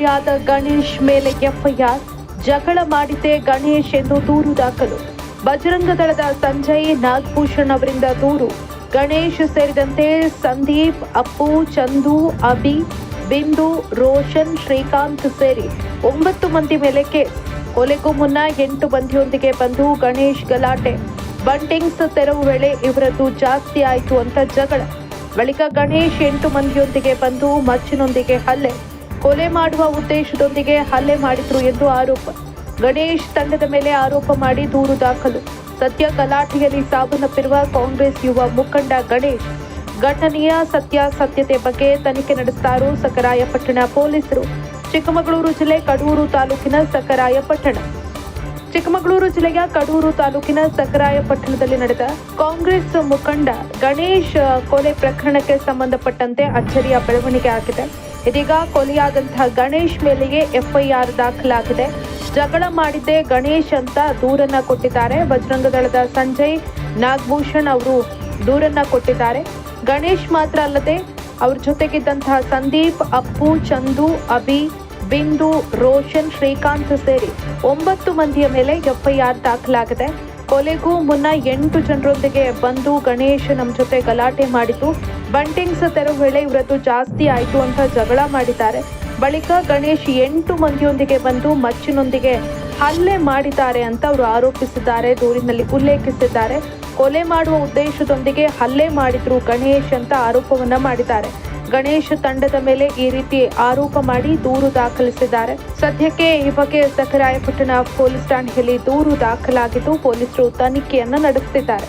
ಕೊಲೆಯಾದ ಗಣೇಶ್ ಮೇಲೆ ಎಫ್ಐಆರ್. ಜಗಳ ಮಾಡಿದ್ದೆ ಗಣೇಶ್ ಎಂದು ದೂರು ದಾಖಲು. ಬಜರಂಗ ದಳದ ಸಂಜಯ್, ನಾಗಭೂಷಣ್ ಅವರಿಂದ ದೂರು. ಗಣೇಶ್ ಸೇರಿದಂತೆ ಸಂದೀಪ್, ಅಪ್ಪು, ಚಂದು, ಅಭಿ, ಬಿಂದು, ರೋಷನ್, ಶ್ರೀಕಾಂತ್ ಸೇರಿ ಒಂಬತ್ತು ಮಂದಿ ಮೇಲೆ ಕೇಸ್. ಕೊಲೆಗೂ ಮುನ್ನ ಎಂಟು ಮಂದಿಯೊಂದಿಗೆ ಬಂದು ಗಣೇಶ್ ಗಲಾಟೆ. ಬಂಟಿಂಗ್ಸ್ ತೆರವು ವೇಳೆ ಇವರದ್ದು ಜಾಸ್ತಿ ಆಯಿತು ಅಂತ ಜಗಳ. ಬಳಿಕ ಗಣೇಶ್ ಎಂಟು ಮಂದಿಯೊಂದಿಗೆ ಬಂದು ಮಚ್ಚಿನೊಂದಿಗೆ ಹಲ್ಲೆ. ಕೊಲೆ ಮಾಡುವ ಉದ್ದೇಶದೊಂದಿಗೆ ಹಲ್ಲೆ ಮಾಡಿದ್ರು ಎಂದು ಆರೋಪ. ಗಣೇಶ್ ತಂಡದ ಮೇಲೆ ಆರೋಪ ಮಾಡಿ ದೂರು ದಾಖಲು. ಸದ್ಯ ಗಲಾಟೆಯಲ್ಲಿ ಸಾವನ್ನಪ್ಪಿರುವ ಕಾಂಗ್ರೆಸ್ ಯುವ ಮುಖಂಡ ಗಣೇಶ್. ಘಟನೆಯ ಸತ್ಯಾಸತ್ಯತೆ ಬಗ್ಗೆ ತನಿಖೆ ನಡೆಸಿದರು ಸಕರಾಯಪಟ್ಟಣ ಪೊಲೀಸರು. ಚಿಕ್ಕಮಗಳೂರು ಜಿಲ್ಲೆ ಕಡೂರು ತಾಲೂಕಿನ ಸಕರಾಯಪಟ್ಟಣ ಚಿಕ್ಕಮಗಳೂರು ಜಿಲ್ಲೆಯ ಕಡೂರು ತಾಲೂಕಿನ ಸಕರಾಯಪಟ್ಟಣದಲ್ಲಿ ನಡೆದ ಕಾಂಗ್ರೆಸ್ ಮುಖಂಡ ಗಣೇಶ್ ಕೊಲೆ ಪ್ರಕರಣಕ್ಕೆ ಸಂಬಂಧಪಟ್ಟಂತೆ ಅಚ್ಚರಿಯ ಬೆಳವಣಿಗೆ ಆಗಿದೆ. ಇದೀಗ ಕೊಲೆಯಾದಂತಹ ಗಣೇಶ್ ಮೇಲೆಯೇ ಎಫ್ಐಆರ್ ದಾಖಲಾಗಿದೆ. ಜಗಳ ಮಾಡಿದ್ದೆ ಗಣೇಶ್ ಅಂತ ದೂರನ್ನ ಕೊಟ್ಟಿದ್ದಾರೆ. ಬಜರಂಗ ದಳದ ಸಂಜಯ್ ನಾಗಭೂಷಣ್ ಅವರು ದೂರನ್ನ ಕೊಟ್ಟಿದ್ದಾರೆ. ಗಣೇಶ್ ಮಾತ್ರ ಅಲ್ಲದೆ ಅವ್ರ ಜೊತೆಗಿದ್ದಂತಹ ಸಂದೀಪ್, ಅಪ್ಪು, ಚಂದು, ಅಭಿ ಬಿಂದು, ರೋಷನ್, ಶ್ರೀಕಾಂತ್ ಸೇರಿ ಒಂಬತ್ತು ಮಂದಿಯ ಮೇಲೆ ಎಫ್ಐಆರ್ ದಾಖಲಾಗಿದೆ. ಕೊಲೆಗೂ ಮುನ್ನ ಎಂಟು ಜನರೊಂದಿಗೆ ಬಂದು ಗಣೇಶ್ ನಮ್ಮ ಜೊತೆ ಗಲಾಟೆ ಮಾಡಿತು ಬಂಟಿಂಗ್ಸ್ ತೆರವು ವೇಳೆ ಇವರದ್ದು ಜಾಸ್ತಿ ಆಯಿತು ಅಂತ ಜಗಳ ಮಾಡಿದ್ದಾರೆ. ಬಳಿಕ ಗಣೇಶ್ ಎಂಟು ಮಂದಿಯೊಂದಿಗೆ ಬಂದು ಮಚ್ಚಿನೊಂದಿಗೆ ಹಲ್ಲೆ ಮಾಡಿದ್ದಾರೆ ಅಂತ ಅವರು ಆರೋಪಿಸಿದ್ದಾರೆ, ದೂರಿನಲ್ಲಿ ಉಲ್ಲೇಖಿಸಿದ್ದಾರೆ. ಕೊಲೆ ಮಾಡುವ ಉದ್ದೇಶದೊಂದಿಗೆ ಹಲ್ಲೆ ಮಾಡಿದ್ರು ಗಣೇಶ್ ಅಂತ ಆರೋಪವನ್ನ ಮಾಡಿದ್ದಾರೆ. ಗಣೇಶ್ ತಂಡದ ಮೇಲೆ ಈ ರೀತಿ ಆರೋಪ ಮಾಡಿ ದೂರು ದಾಖಲಿಸಿದ್ದಾರೆ. ಸದ್ಯಕ್ಕೆ ಈ ಬಗ್ಗೆ ಸಖರಾಯಪಟ್ಟಣ ಪೊಲೀಸ್ ಠಾಣೆಯಲ್ಲಿ ದೂರು ದಾಖಲಾಗಿದ್ದು ಪೊಲೀಸರು ತನಿಖೆಯನ್ನು ನಡೆಸುತ್ತಿದ್ದಾರೆ